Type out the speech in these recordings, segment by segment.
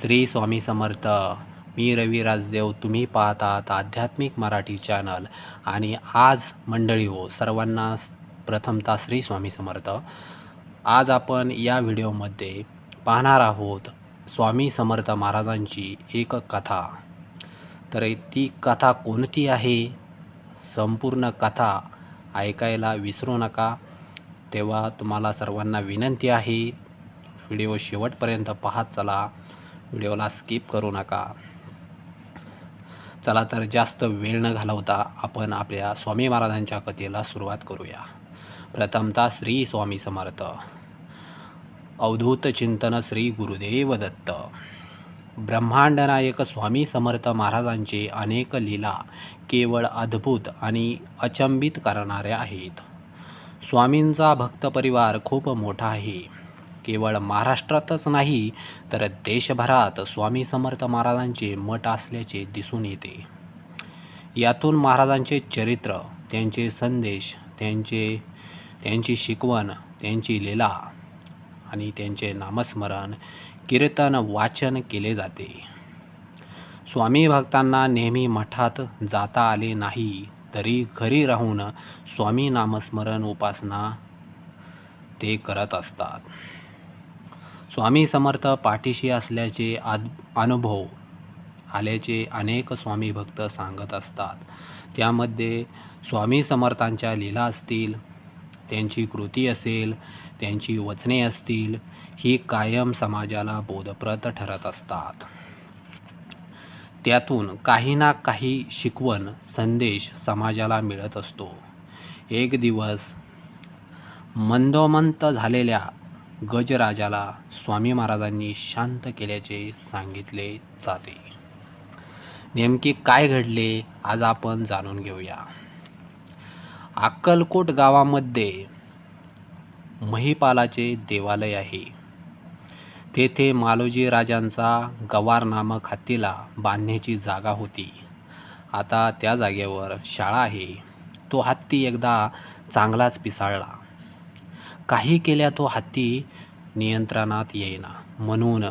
श्री स्वामी समर्थ मी रवी राजदेव तुम्ही पाहतात आध्यात्मिक मराठी चॅनल. आणि आज मंडळी हो सर्वांना प्रथमतः श्री स्वामी समर्थ. आज आपण या व्हिडिओमध्ये पाहणार आहोत स्वामी समर्थ महाराजांची एक कथा. तर ती कथा कोणती आहे? संपूर्ण कथा ऐकायला विसरू नका. तेव्हा तुम्हाला सर्वांना विनंती आहे व्हिडिओ शेवटपर्यंत पाहत चला. व्हिडिओला स्किप करू नका. चला तर जास्त वेळ न घालवता आपण आपल्या स्वामी महाराजांच्या कथेला सुरुवात करूया. प्रथमतः श्री स्वामी समर्थ. अवधूत चिंतन श्री गुरुदेव दत्त. ब्रह्मांडनायक स्वामी समर्थ महाराजांचे अनेक लीला केवळ अद्भुत आणि अचंबित करणाऱ्या आहेत. स्वामींचा भक्त परिवार खूप मोठा आहे. केवळ महाराष्ट्रातच नाही तर देशभरात स्वामी समर्थ महाराजांचे मठ असल्याचे दिसून येते. यातून महाराजांचे चरित्र त्यांचे संदेश त्यांचे त्यांची शिकवण त्यांची लीला आणि त्यांचे नामस्मरण कीर्तन वाचन केले जाते. स्वामी भक्तांना नेहमी मठात जाता आले नाही तरी घरी राहून स्वामी नामस्मरण उपासना ते करत असतात. स्वामी समर्थ पाठीशी असल्याचे आद अनुभव आल्याचे अनेक स्वामी भक्त सांगत असतात. त्यामध्ये स्वामी समर्थांच्या लीला असतील त्यांची कृती असेल त्यांची वचने असतील ही कायम समाजाला बोधप्रद ठरत असतात. त्यातून काही ना काही शिकवण संदेश समाजाला मिळत असतो. एक दिवस मंदोमंत झालेल्या गजराजाला स्वामी महाराजांनी शांत केल्याचे सांगितले जाते. नेमके काय घडले आज आपण जाणून घेऊया. अक्कलकोट गावामध्ये महिपालाचे देवालय आहे. तेथे मालोजी राजांचा गवार नामक हत्तीला बांधण्याची जागा होती. आता त्या जागेवर शाळा आहे. तो हत्ती एकदा चांगलाच पिसाळला. काही केल्या तो हत्ती नियंत्रणात येईना. म्हणून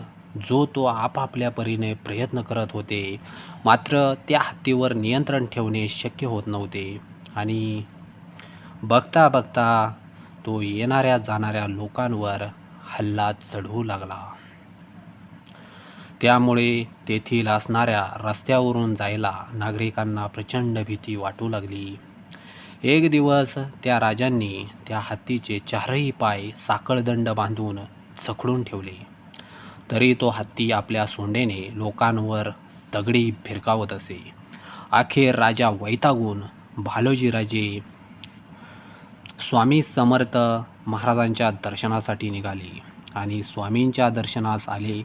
जो तो आपापल्या परीने प्रयत्न करत होते मात्र त्या हत्तीवर नियंत्रण ठेवणे शक्य होत नव्हते. आणि बघता बघता तो येणाऱ्या जाणाऱ्या लोकांवर हल्ला चढवू लागला. त्यामुळे तेथील असणाऱ्या रस्त्यावरून जायला नागरिकांना प्रचंड भीती वाटू लागली. एक दिवस त्या राजांनी त्या हत्तीचे चारही पाय साखळदंड बांधून जखडून ठेवले. तरी तो हत्ती आपल्या सोंडेने लोकांवर दगडी भिरकावत असे. अखेर राजा वैतागून भालोजीराजे स्वामी समर्थ महाराजांच्या दर्शनासाठी निघाले आणि स्वामींच्या दर्शनास आले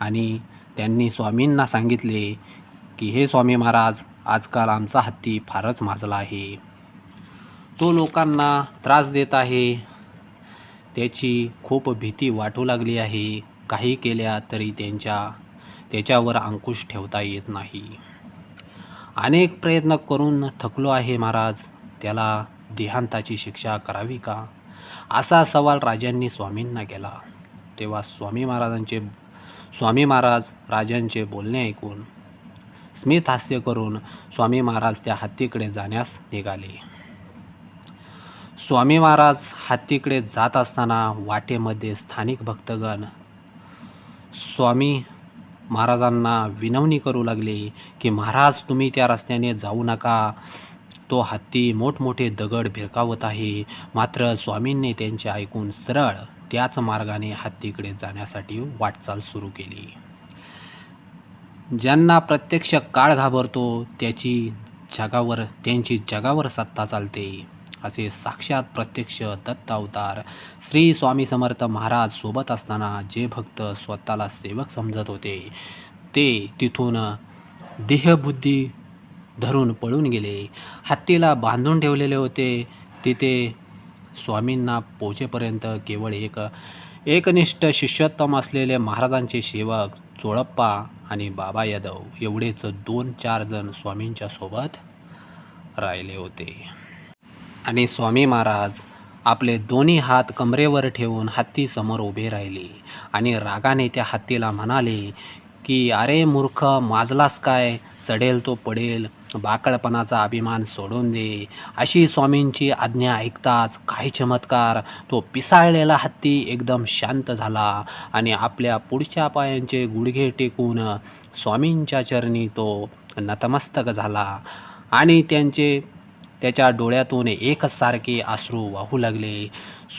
आणि त्यांनी स्वामींना सांगितले की हे स्वामी महाराज आजकाल आमचा हत्ती फारच माजला आहे. तो लोकांना त्रास देत आहे. त्याची खूप भीती वाटू लागली आहे. काही केल्या तरी त्यांच्या त्याच्यावर अंकुश ठेवता येत नाही. अनेक प्रयत्न करून थकलो आहे महाराज. त्याला देहांताची शिक्षा करावी का? असा सवाल राजांनी स्वामींना केला. तेव्हा स्वामी महाराजांचे स्वामी महाराज राजांचे बोलणे ऐकून स्मित हास्य करून स्वामी महाराज त्या हत्तीकडे जाण्यास निघाले. स्वामी महाराज हत्तीकडे जात असताना वाटेमध्ये स्थानिक भक्तगण स्वामी महाराजांना विनवणी करू लागले की महाराज तुम्ही त्या रस्त्याने जाऊ नका. तो हत्ती मोठमोठे दगड भिरकावत आहे. मात्र स्वामींनी त्यांचे ऐकून सरळ त्याच मार्गाने हत्तीकडे जाण्यासाठी वाटचाल सुरू केली. ज्यांना प्रत्यक्ष काळ घाबरतो त्याची जगावर त्यांची जगावर सत्ता चालते. असे साक्षात प्रत्यक्ष दत्त अवतार श्री स्वामी समर्थ महाराज सोबत असताना जे भक्त स्वतःला सेवक समजत होते ते तिथून देहबुद्धी धरून पळून गेले. हत्तीला बांधून ठेवलेले होते. तिथे स्वामींना पोचेपर्यंत केवळ एक एकनिष्ठ शिष्योत्तम असलेले महाराजांचे सेवक चोळप्पा आणि बाबा यादव एवढेच दोन चार जण स्वामींच्या सोबत राहिले होते. आणि स्वामी महाराज आपले दोन्ही हात कमरेवर ठेवून हत्तीसमोर उभे राहिले आणि रागाने त्या हत्तीला म्हणाले की अरे मूर्ख माजलास काय? चढेल तो पडेल. बाकळपणाचा अभिमान सोडून दे. अशी स्वामींची आज्ञा ऐकताच काही चमत्कार तो पिसाळलेला हत्ती एकदम शांत झाला आणि आपल्या पुढच्या पायांचे गुडघे टेकून स्वामींच्या चरणी तो नतमस्तक झाला आणि त्यांचे त्याच्या डोळ्यातून एकसारखे आश्रू वाहू लागले.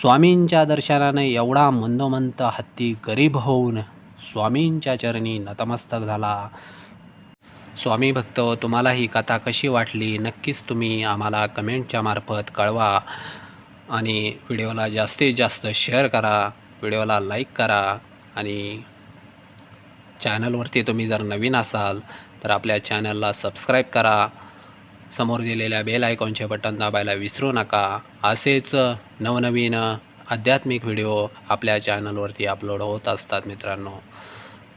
स्वामींच्या दर्शनाने एवढा मंदोमंत हत्ती गरीब होऊन स्वामींच्या चरणी नतमस्तक झाला. स्वामी भक्त तुम्हाला ही कथा कशी वाटली? नक्कीच तुम्ही आम्हाला कमेंटच्या मार्फत कळवा आणि व्हिडिओला जास्तीत जास्त शेअर करा व्हिडिओला लाईक करा आणि चॅनलवरती तुम्ही जर नवीन असाल तर आपल्या चॅनलला सबस्क्राईब करा. समोर दिलेल्या बेल आयकॉनचे बटन दाबायला विसरू नका. असेच नवनवीन आध्यात्मिक व्हिडिओ आपल्या चॅनलवरती अपलोड होत असतात मित्रांनो.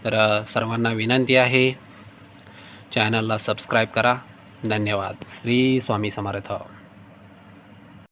तर सर्वांना विनंती आहे चॅनलला सबस्क्राईब करा. धन्यवाद. श्री स्वामी समर्थ.